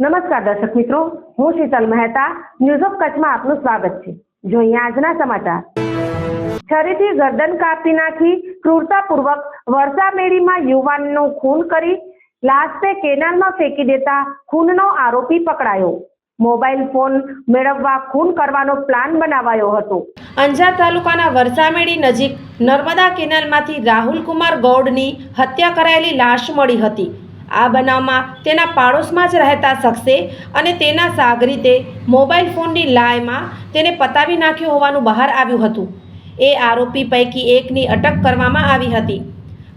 નમસ્કાર દર્શક મિત્રો, હું શીતલ મહેતા ન્યૂઝ ઓફ કચ્છમાં આપનું સ્વાગત છે. જોઈએ આજના સમાચાર. છરીથી ગરદન કાપી નાખી ક્રૂરતાપૂર્વક વર્ષામેળીમાં યુવાનનું ખૂન કરી લાશને કેનાલમાં ફેંકી દેતા ખૂનનો આરોપી પકડાયો. મોબાઈલ ફોન મેળવવા ખૂન કરવાનો પ્લાન બનાવાયો હતો. અંજાર તાલુકાના વરસામેડી નજીક નર્મદા કેનાલમાંથી રાહુલ કુમાર ગૌડની હત્યા કરાયેલી લાશ મળી હતી. આ બનાવમાં તેના પાડોશમાં જ રહેતા શખ્સે અને તેના સાગરીતે મોબાઈલ ફોનની લાયમાં તેને પતાવી નાખ્યો હોવાનું બહાર આવ્યું હતું. એ આરોપી પૈકી એકની અટક કરવામાં આવી હતી.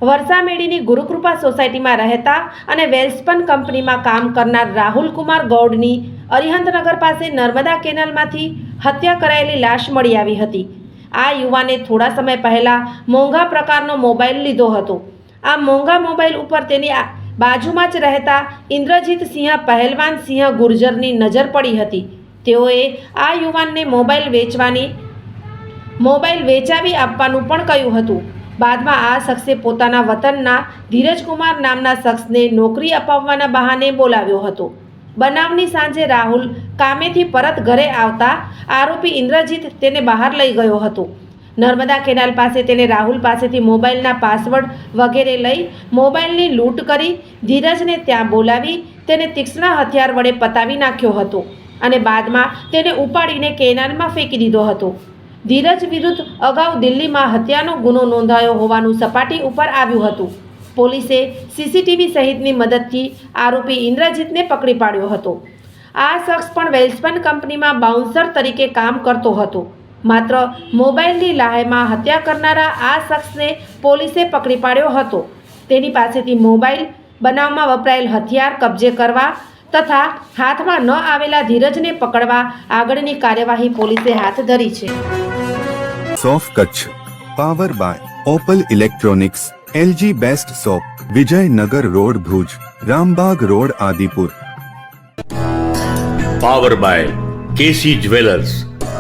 વરસામેડીની ગુરુકૃપા સોસાયટીમાં રહેતા અને વેલ્સપન કંપનીમાં કામ કરનાર રાહુલ કુમાર ગૌડની અરિહંતનગર પાસે નર્મદા કેનાલમાંથી હત્યા કરાયેલી લાશ મળી આવી હતી. આ યુવાને થોડા સમય પહેલાં મોંઘા પ્રકારનો મોબાઈલ લીધો હતો. આ મોંઘા મોબાઈલ ઉપર તેની બાજુમાં જ રહેતા ઇન્દ્રજીત સિંહ પહેલવાન સિંહ ગુર્જરની નજર પડી હતી. તેઓએ આ યુવાનને મોબાઈલ વેચવાની, મોબાઈલ વેચાવી આપવાનું પણ કહ્યું હતું. બાદમાં આ શખ્સે પોતાના વતનના ધીરજકુમાર નામના શખ્સને નોકરી અપાવવાના બહાને બોલાવ્યો હતો. બનાવની સાંજે રાહુલ કામેથી પરત ઘરે આવતા આરોપી ઇન્દ્રજીત તેને બહાર લઈ ગયો હતો. નર્મદા કેનાલ પાસે તેને રાહુલ પાસેથી મોબાઈલના પાસવર્ડ વગેરે લઈ મોબાઈલની લૂંટ કરી ધીરજને ત્યાં બોલાવી તેને તીક્ષ્ણ હથિયાર વડે પતાવી નાખ્યો હતો અને બાદમાં તેને ઉપાડીને કેનાલમાં ફેંકી દીધો હતો. ધીરજ વિરુદ્ધ અગાઉ દિલ્હીમાં હત્યાનો ગુનો નોંધાયો હોવાનું સપાટી ઉપર આવ્યું હતું. પોલીસે સીસીટીવી સહિતની મદદથી આરોપી ઇન્દ્રજીતને પકડી પાડ્યો હતો. આ શખ્સ પણ વેલ્સપન કંપનીમાં બાઉન્સર તરીકે કામ કરતો હતો. માત્ર મોબાઈલની લાહેમાં હત્યા કરનારા આ શખ્સને પોલીસે પકડી પાડ્યો હતો. તેની પાસેથી મોબાઈલ બનાવમાં વપરાયેલ હથિયાર કબજે કરવા તથા હાથમાં ન આવેલા ધીરજને પકડવા આગળની કાર્યવાહી પોલીસે હાથ ધરી છે. સોફ Kutch power by Opal electronics LG best shop Vijaynagar road Bhuj Rambag road Adipur. Power by KC jewellers.